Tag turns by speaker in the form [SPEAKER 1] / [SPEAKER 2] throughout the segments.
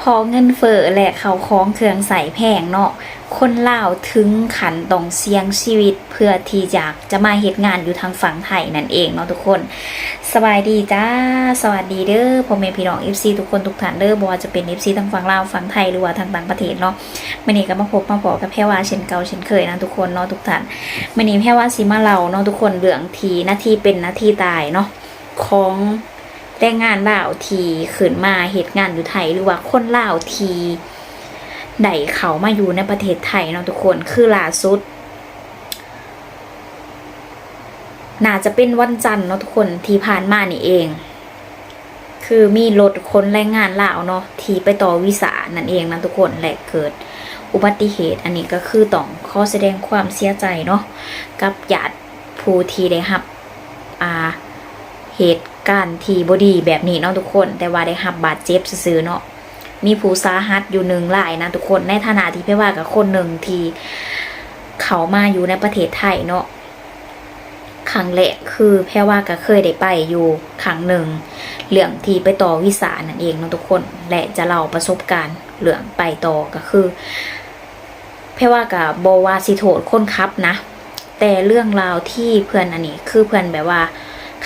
[SPEAKER 1] พอเงินเฟ้อและเขาของเครื่องใส่แพงเนาะคนลาวถึงขันต้องเสี่ยงชีวิตเพื่อที่อยากจะมาเฮ็ดงานอยู่ทางฝั่งไทยนั่นเองเนาะทุกคน สบายดีจ้า สวัสดีเด้อพ่อแม่พี่น้อง FC ทุกคนทุกท่านเด้อบ่ว่าจะเป็น FC ทางฝั่งลาวฝั่งไทยหรือว่าทางต่างประเทศเนาะมื้อนี้ก็มาพบมาพอกับแพรว่าเช่นเก่าเช่นเคยนะทุกคนเนาะทุกท่านมื้อนี้แพรว่าสิมาเล่าเนาะทุกคนเรื่องทีหน้าที่เป็นหน้าที่ตายเนาะของ แรงงานลาวที่ขึ้นมาเฮ็ดงานอยู่ไทยหรือว่าคนลาวที่ได้เขามาอยู่ในประเทศไทยเนาะทุกคนคือล่าสุดน่าจะเป็นวันจันทร์เนาะทุกคนที่ผ่านมานี่เอง คือมีรถคนแรงงานลาวเนาะที่ไปต่อวีซ่านั่นเองนะทุกคนแหละเกิดอุบัติเหตุ อันนี้ก็คือต้องขอแสดงความเสียใจเนาะกับญาติผู้ที่ได้รับ เหตุการณ์ที่บดีแบบนี้เนาะทุกคน แต่ว่าได้รับบาดเจ็บซื่อเนาะมีผู้สาหัสอยู่หนึ่งรายนะทุกคนในฐานะที่เพ่ว่ากับคนหนึ่งที่เขามาอยู่ในประเทศไทยเนาะครั้งแรกคือแพรว่าก็เคยได้ไปอยู่ครั้งหนึ่งเรื่องที่ไปต่อวิสานั่นเองเนาะทุกคน และจะเล่าประสบการณ์เรื่องไปต่อก็คือแพรว่ากับบวาสิโทษคนขับนะ แต่เรื่องราวที่เพื่อนอันนี้คือเพื่อนแบบว่า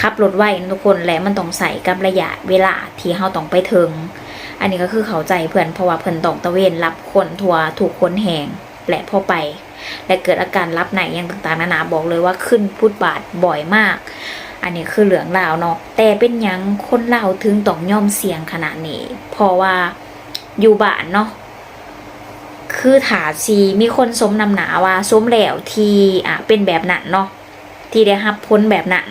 [SPEAKER 1] ขับรถไวนะทุกคนและมันต้องใส่กับระยะเวลาที่เฮาต้องไปถึง อันนี้ก็คือเข้าใจเพื่อนเพราะว่าเพื่อนต้องตะเวนรับคนทัวร์ถูกคนแหงและพอไป และเกิดอาการรับไหนอย่างต่างๆนานาบอกเลยว่าขึ้นพุทบาทบ่อยมาก อันนี้คือเหลืองลาวเนาะแต่เป็นยังคนลาวถึงต้องย่อมเสียงขนาดนี้ เพราะว่าอยู่บ้านเนาะคือถาซีมีคนสมนำหนาว่าสมแล้วที่อะเป็นแบบนั้นเนาะที่ได้รับพ้นแบบนั้น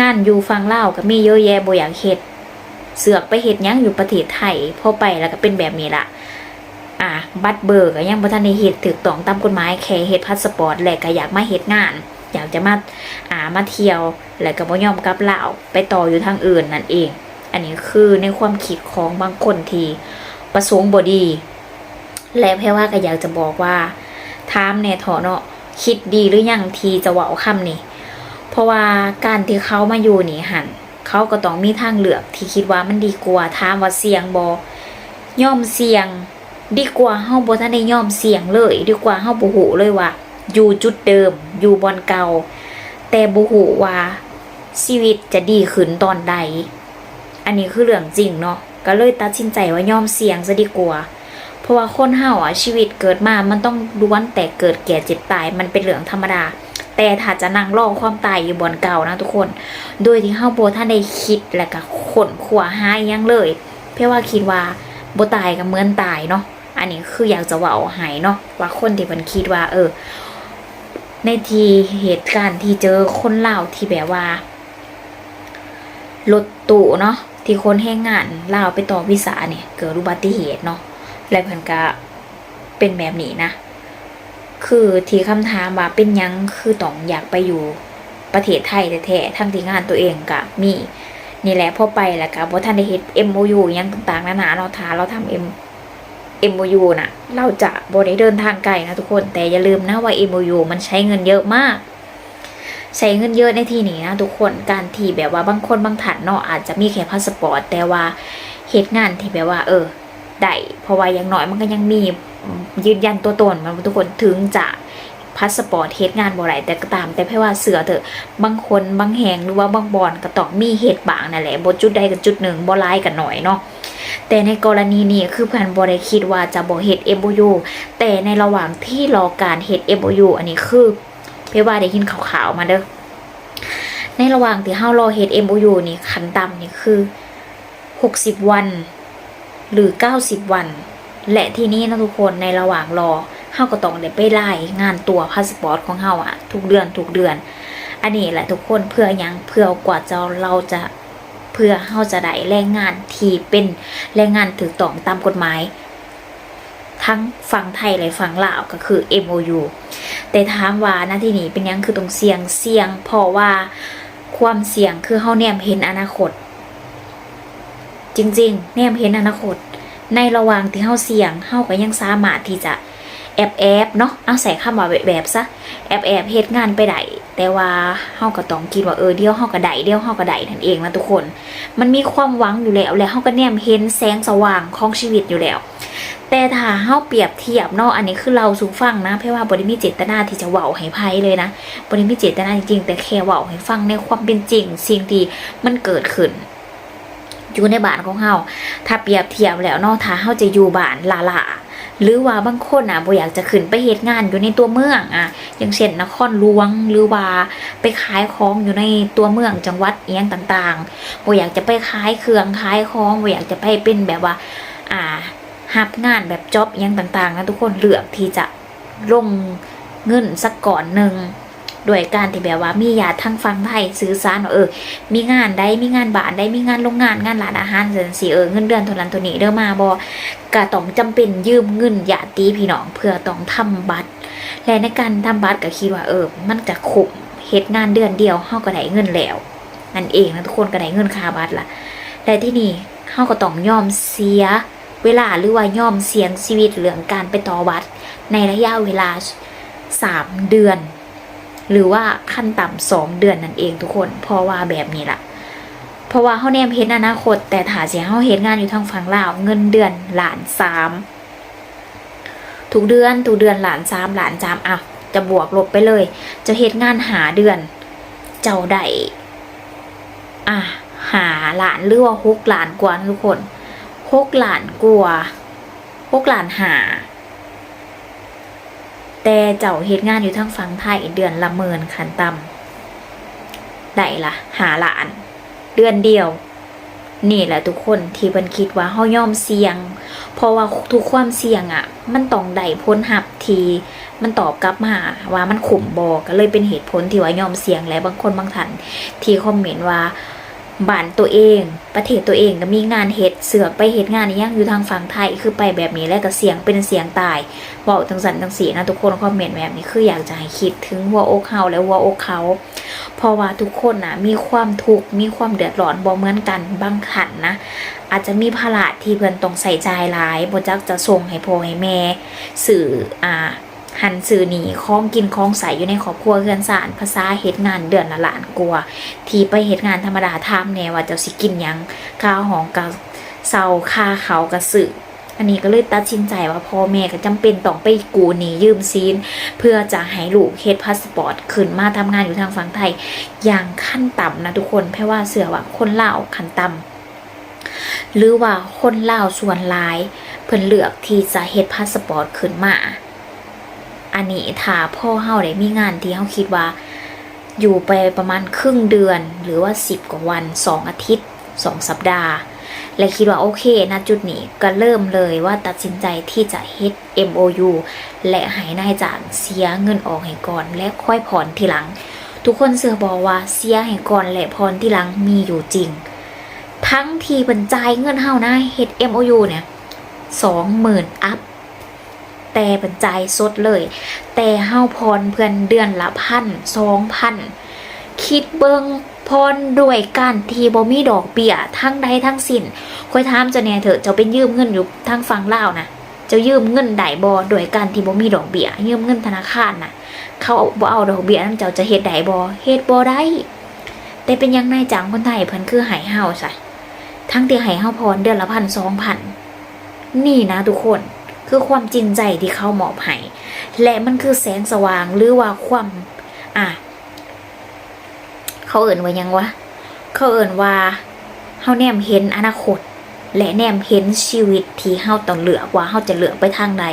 [SPEAKER 1] งานอยู่ฟังเล่าก็มีเยอะแยะบ่อยากเฮ็ดเสือกไปเฮ็ดยังอยู่ประเทศไทยพอไปแล้วก็เป็นแบบนี้ละอะบัตรเบิกก็ยังบ่ทันได้เฮ็ดถูกต้องตามกฎหมายแค่เฮ็ดพาสปอร์ตแหละก็อยากมาเฮ็ดงาน อยากจะมาอ่ามาเที่ยวและก็บ่ยอมกลับลาวไปต่ออยู่ทางอื่นนั่นเอง อันนี้คือในความคิดของบางคนที่ประสงค์บ่ดี และแพ่ว่าก็อยากจะบอกว่าถามแน่เถอะเนาะคิดดีหรือยังทีจะเว้าคำนี้ เพราะว่าการที่เขามาอยู่นี่หันเขาก็ต้องมีทางเลือกที่คิดว่ามันดีกว่าถามว่าเสี่ยงบ่ย่อมเสี่ยง ดีกว่าเฮาบ่ทันได้ย่อมเสี่ยงเลย ดีกว่าเฮาบ่ฮู้เลยว่า อยู่จุดเดิม อยู่บอนเก่า แต่บ่ฮู้ว่าชีวิตจะดีขึ้นตอนใด อันนี้คือเรื่องจริงเนาะก็เลยตัดสินใจว่าย่อมเสี่ยงซะดีกว่า เพราะว่าคนเฮาอะชีวิตเกิดมา มันต้องล้วนแต่เกิดแก่เจ็บตาย มันเป็นเรื่องธรรมดา แต่ถ้าจะนั่งรอความตายอยู่บนเก่านะทุกคน โดยที่เฮาบ่ทันได้คิดและก็ขนขวาหาอิหยังเลย เพื่อว่าคิดว่าโบตายก็เหมือนตายเนาะ อันนี้คืออยากจะว่าใหายเนาะว่าคนที่มันคิดว่า เออ ในทีเหตุการณ์ที่เจอคนเล่าที่แบบว่ารถตู้เนาะที่คนแห้งงานเล่าไปต่อวิสาเนี่ยเกิดอุบัติเหตุเนาะและเพิ่นก็เป็นแบบนี้นะ คือที่คำถามว่าเป็นยังคือต้องอยากไปอยู่ประเทศไทยแท้ๆทั้งที่งานตัวเองก็มีนี่แหละพอไปแล้วก็บ่ทันได้เฮ็ด MOU ยังต่างๆนานาเนาะถ้าเราทำ M MOU น่ะ เราจะบ่ได้เดินทางไกลนะทุกคนแต่อย่าลืมนะว่า MOU มันใช้เงินเยอะมาก ใช้เงินเยอะในที่นี้นะทุกคนการที่แบบว่าบางคนบางท่านเนาะอาจจะมีแค่พาสปอร์ตแต่ว่าเหตุงานที่แบบว่า เออได้เพราะว่าอย่างน้อยมันก็ยังมี ยืนยันตัวตนมันทุกคนถึงจะพาสปอร์ตเฮ็ดงานบ่ไรแต่ก็ตาม แต่แค่ว่าเสือเถอะบางคนบางแห่งหรือว่าบางบอนก็ต้องมีเหตุบางนั่นแหละบ่จุดใดกับจุดหนึ่งบ่ร้ายกันหน่อยเนาะแต่ในกรณีนี้คือเพื่อนบริคิดว่าจะบอกเฮ็ด MOU แต่ในระหว่างที่รอการเฮ็ด MOU อันนี้คือเพื่อว่าได้ยินข่าวๆมาเด้อในระหว่างที่เฮารอเฮ็ด MOU นี่ขั้นต่ำนี่คือ60วัน หรือ90วัน และทีนี้นะทุกคนในระหว่างรอเฮาก็ต้องได้ไปไล่งานตัวพาสปอร์ตของเฮาอะทุกเดือนทุกเดือน อันนี้แหละทุกคนเพื่อหยังเพื่อกว่าจะเราจะเพื่อเฮาจะได้แรงงานที่เป็นแรงงานถูกต้องตามกฎหมาย ทั้งฝั่งไทยและฝั่งลาวก็คือ MOU แต่ถามว่าหน้าที่นี้เป็นยังคือตรงเสี่ยงเสี่ยงเพราะว่าความเสี่ยงคือเฮาแนมเห็นอนาคต จริง ๆ แนมเห็นอนาคต ในระหว่างที่เฮาเสี่ยงเฮาก็ยังสามารถที่จะแอบแอบเนาะเอาใส่คำว่าแบบซะแอบแอบเฮ็ดงานไปได้แต่ว่าเฮาก็ต้องคิดว่าเออเดี๋ยวเฮาก็ได้เดี๋ยวเฮาก็ได้นั่นเองนะทุกคน มันมีความหวังอยู่แล้วแล้วเฮาก็แนมเห็นแสงสว่างของชีวิตอยู่แล้ว แต่ถ้าเฮาเปรียบเทียบเนาะอันนี้คือเราสู่ฟังนะเพราะว่าบ่ได้มีเจตนาที่จะเว้าให้ไผเลยนะบ่ได้มีเจตนาจริงๆแต่แค่เว้าให้ฟังในความเป็นจริง สิ่งที่มันเกิดขึ้น อยู่ในบ้านของเฮาถ้าเปรียบเทียบแล้วเนาะถ้าเฮาจะอยู่บ้านลาลาหรือว่าบางคนอะบ่อยากจะขึ้นไปเฮ็ดงานอยู่ในตัวเมืองอะอย่างเช่นนครหลวงหรือว่าไปขายของอยู่ในตัวเมืองจังหวัดเอียงต่างๆบ่อยากจะไปขายเครื่องขายของบ่อยากจะไปเป็นแบบว่า อ่าหับงานแบบจ็อบเอียงต่างๆนะทุกคนเลือกที่จะลงเงินสักก่อนหนึ่ง โดยการที่แบบว่ามีญาติทางฟังไทยสื่อสารว่าเออ มีงานได้มีงานบ้านได้มีงานโรงงานงานร้านอาหารเสนสิเออเงินเดือนท่านั้นท่านี้เด้อมาบอก็ต้องจำเป็นยืมเงินญาติพี่น้องเพื่อต้องทำบัตร และในการทำบัตรก็คิดว่าเออ มันจะคุ้มเฮ็ดงานเดือนเดียวเฮาก็ได้เงินแล้วนั่นเองนะทุกคนก็ได้เงินค่าบัตรละแต่ที่นี่เฮาก็ต้องยอมเสียเวลาหรือว่ายอมเสี่ยงชีวิตเรื่องการไปต่อบัตรในระยะเวลาสามเดือน หรือว่าขั้นต่ำสองเดือนนั่นเองทุกคน เพราะว่าแบบนี้ล่ะ เพราะว่าเฮาแนมเห็นอนาคต แต่ถาเสียเฮาเฮ็ดงานอยู่ทางฝั่งลาว เงินเดือนหลานสามทุกเดือนทุกเดือนหลานสามหลานสามอะจะบวกลบไปเลย จะเฮ็ดงานหาเดือน เจ้าได้อะหาหลานหรือว่าหกล้านกว่านทุกคนหกหลานกลัวหกหลานหา แต่เจ้าเฮ็ดงานอยู่ทางฝั่งไทยเดือนละเมินขันต่ำได้ละหาหลาน เดือนเดียว นี่แหละทุกคนที่เพิ่นคิดว่าเฮายอมเสี่ยง เพราะว่าทุกความเสี่ยงอะ่ะ มันต้องได้พ้นหับทีมันตอบกลับมาว่ามันขุมบอกก็เลยเป็นเหตุผลที่ว่ายอมเสี่ยงและบางคนบางท่านที่คอมเมนต์ว่าบ้านตัวเอง ประเทศตัวเองก็มีงานเฮ็ดเสือกไปเฮ็ดงานอีหยังอยู่ทางฝั่งไทยคือไปแบบนี้แล้วก็เสียงเป็นเสียงตาย ว้าจังสันจังสีนะทุกคนคอมเมนต์แบบนี้คืออยากจะให้คิดถึงหัวอกเฮาและหัวอกเขา เพราะว่าทุกคนน่ะมีความทุกข์มีความเดือดร้อนบ่เหมือนกันบางขันนะ อาจจะมีภาระที่เพิ่อนต้องใส่ใจหลายบ่จักจะส่งให้พ่อให้แม่ สื่ออ่าหันสื่อหนีคล้องกินคล้องใส่อยู่ในครอบครัวเฮือนสารภาษาเฮ็ดงานเดือนละหลานกลัว ที่ไปเฮ็ดงานธรรมดาทามแน่ว่าเจ้าสิกินยังข้าวหองกับเซาค่าเขากับสื่อ อันนี้ก็เลยตัดสินใจว่าพ่อแม่ก็จำเป็นต้องไปกู้หนี้ยืมซีน เพื่อจะให้ลูกเฮ็ดพาสปอร์ตขึ้นมาทำงานอยู่ทางฝั่งไทย อย่างขั้นต่ำนะทุกคนเพราะว่าเสือว่าคนเล่าขั้นต่ำหรือว่าคนเล่าส่วนหลาย เพิ่นเลือกที่จะเฮ็ดพาสปอร์ตขึ้นมาอันนี้ถ้าพ่อเฮาได้มีงานที่เฮาคิดว่า อยู่ไปประมาณครึ่งเดือนหรือว่าสิบกว่าวันสองอาทิตย์สองสัปดาห์ และคิดว่าโอเคนะจุดนี้ก็เริ่มเลยว่าตัดสินใจที่จะเฮ็ด MOU และให้นายจ้างเสียเงินออกให้ก่อน และค่อยผ่อนทีหลัง ทุกคนเสือบอกว่าเสียให้ก่อนและผ่อนทีหลังมีอยู่จริง ทั้งทีบรรจายเงินเฮานะเฮ็ด MOU เนี่ยสองหมื่นอัพแต่บรรจายสดเลย แต่เฮาพรเพื่อนเดือนละพันสองพันคิดเบิง พรด้วยการที่บ่มีดอกเบี้ยทั้งใดทั้งสิ้นคอยถามเจ้าแน่เถอะเจ้าเป็นยืมเงินอยู่ทางฝั่งลาวนะเจ้ายืมเงินได้บ่โดยการที่บ่มีดอกเบี้ยยืมเงินธนาคารน่ะเขาบ่เอาดอกเบี้ยนำเจ้าจะเฮ็ดได้บ่เฮ็ดบ่ได้ แต่เป็นยังนายจ้างคนไทยเพิ่นคือให้เฮาซะทั้งที่ให้เฮาพรเดือนละพันสองพันนี่นะทุกคนคือความจริงใจที่เขาหมอบให้และมันคือแสงสว่างหรือว่าความอะ เขาเอ่นว่ายังวะ เขาเอ่นว่าเฮาแนมเห็นอนาคต และแนมเห็นชีวิตที่เฮาต้องเหลือกว่าเฮาจะเหลือไปทางไหน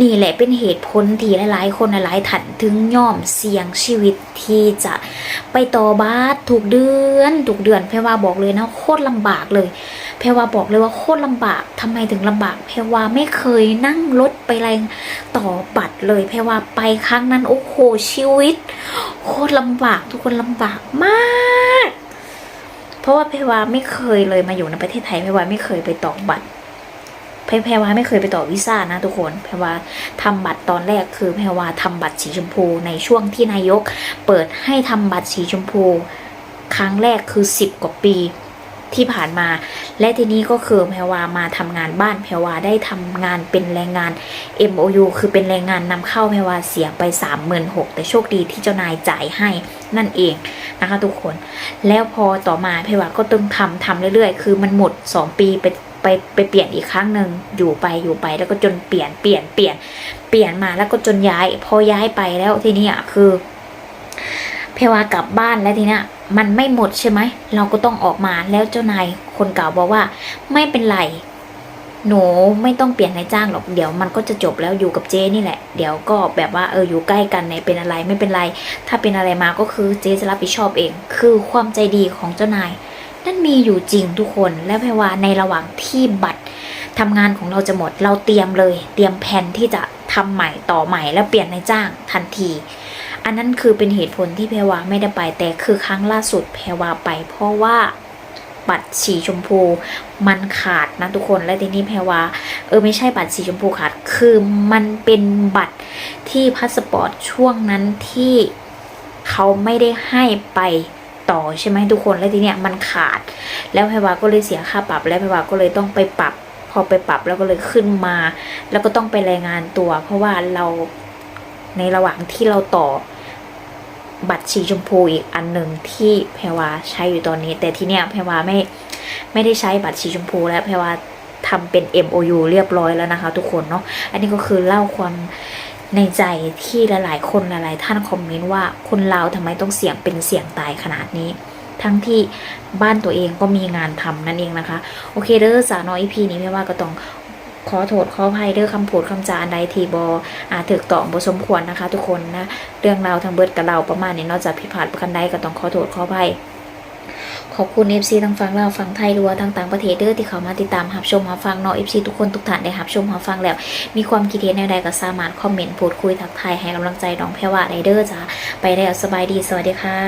[SPEAKER 1] นี่แหละเป็นเหตุผลที่หลายๆ คนหลายๆท่านถึงยอมเสี่ยงชีวิตที่จะไปต่อบาสถูกเดือนถูกเดือนเพรว่าบอกเลยนะโคตรลำบากเลย แพรว่าบอกเลยว่าโคตรลำบากทำไมถึงลำบากแพรว่าไม่เคยนั่งรถไปแรงต่อบัตรเลยแพรว่าไปครั้งนั้นโอ้โหชีวิต โคตรลำบากทุกคนลำบากมาก เพราะว่าแพรว่าไม่เคยเลยมาอยู่ในประเทศไทยแพรว่าไม่เคยไปต่อบัตรแพรแพรว่าไม่เคยไปต่อวีซ่านะทุกคนแพรว่าทำบัตรตอนแรกคือแพรว่าทำบัตรสีชมพูในช่วงที่นายก เปิดให้ทำบัตรสีชมพู ครั้งแรกคือสิบกว่าปี ที่ผ่านมา และทีนี้ก็คือแพรวามาทำงานบ้านแพรวาได้ทำงานเป็นแรงงาน MOU คือเป็นแรงงานนำเข้าแพรวาเสียไป 36,000แต่โชคดีที่เจ้านายจ่ายให้นั่นเองนะคะทุกคน แล้วพอต่อมาแพรวาก็ต้องทำทำเรื่อยๆ คือมันหมด 2 ปีไปไปไปเปลี่ยนอีกครั้งหนึ่งอยู่ไปอยู่ไปแล้วก็จนเปลี่ยนเปลี่ยนเปลี่ยนเปลี่ยนมาแล้วก็จนย้าย พอย้ายไปแล้วทีนี้ยคือ เพวากลับบ้านแล้วทีเนี้ยมันไม่หมดใช่ไหม เราก็ต้องออกมาแล้วเจ้านายคนเก่าบอกว่า ไม่เป็นไร หนูไม่ต้องเปลี่ยนนายจ้างหรอกเดี๋ยวมันก็จะจบแล้วอยู่กับเจนี่แหละ เดี๋ยวก็แบบว่าเอออยู่ใกล้กันในเป็นอะไรไม่เป็นไร ถ้าเป็นอะไรมาก็คือเจจะรับผิดชอบเอง คือความใจดีของเจ้านายนั่นมีอยู่จริงทุกคนและแพรว่าในระหว่างที่บัตรทำงานของเราจะหมดเราเตรียมเลย เตรียมแผนที่จะทำใหม่ต่อใหม่แล้วเปลี่ยนนายจ้างทันที อันนั้นคือเป็นเหตุผลที่แพรวาไม่ได้ไป แต่คือครั้งล่าสุดแพรวาไป เพราะว่าบัตรสีชมพูมันขาดนะทุกคนและทีนี้แพรวาเออไม่ใช่บัตรสีชมพูขาด คือมันเป็นบัตรที่พาสปอร์ตช่วงนั้นที่เขาไม่ได้ให้ไปต่อใช่ไหมทุกคนแล้วทีเนี้ยมันขาด แล้วแพรวาก็เลยเสียค่าปรับ แล้วแพรวาก็เลยต้องไปปรับ พอไปปรับแล้วก็เลยขึ้นมา แล้วก็ต้องไปรายงานตัว เพราะว่าเราในระหว่างที่เราต่อ บัตรสีชมพูอีกอันหนึ่งที่แพรวาใช้อยู่ตอนนี้ แต่ที่เนี้ยแพรวาไม่ไม่ได้ใช้บัตรสีชมพู แล้วแพรวาทำเป็น MOU เรียบร้อยแล้วนะคะ ทุกคนเนาะอันนี้ก็คือเล่าความในใจที่หลาย ๆ คนหลาย ๆ ท่านคอมเมนต์ว่าคนลาทำไมต้องเสี่ยงเป็นเสี่ยงตายขนาดนี้ ทั้งที่บ้านตัวเองก็มีงานทำนั่นเองนะคะ โอเคเด้อสาวน้อยอีพีนี้ไม่ว่าก็ต้อง ขอโทษขออภัยเด้อคำพูดคำจาอันใดทีบอาถึกต่อบสมควรนะคะ ทุกคนนะเรื่องราวทางเบิดกับเราประมาณนี้นอกจากผิดพลาดประกันใดก็ต้องขอโทษขออภัยขอบคุณ FC ทั้งฟังเราวฟังไทยรัวทั้งต่างประเทศเด้อที่เขามาติดตามรับชมรับฟังเนาะ FC ทุกคนทุกท่านได้รับชมรับฟังแล้ว มีความคิดเห็นใดๆก็สามารถคอมเมนต์พูดคุยทักทายให้กำลังใจน้องแพรว่าได้เด้อจ้าไปแล้วสบายดีสวัสดีค่ะ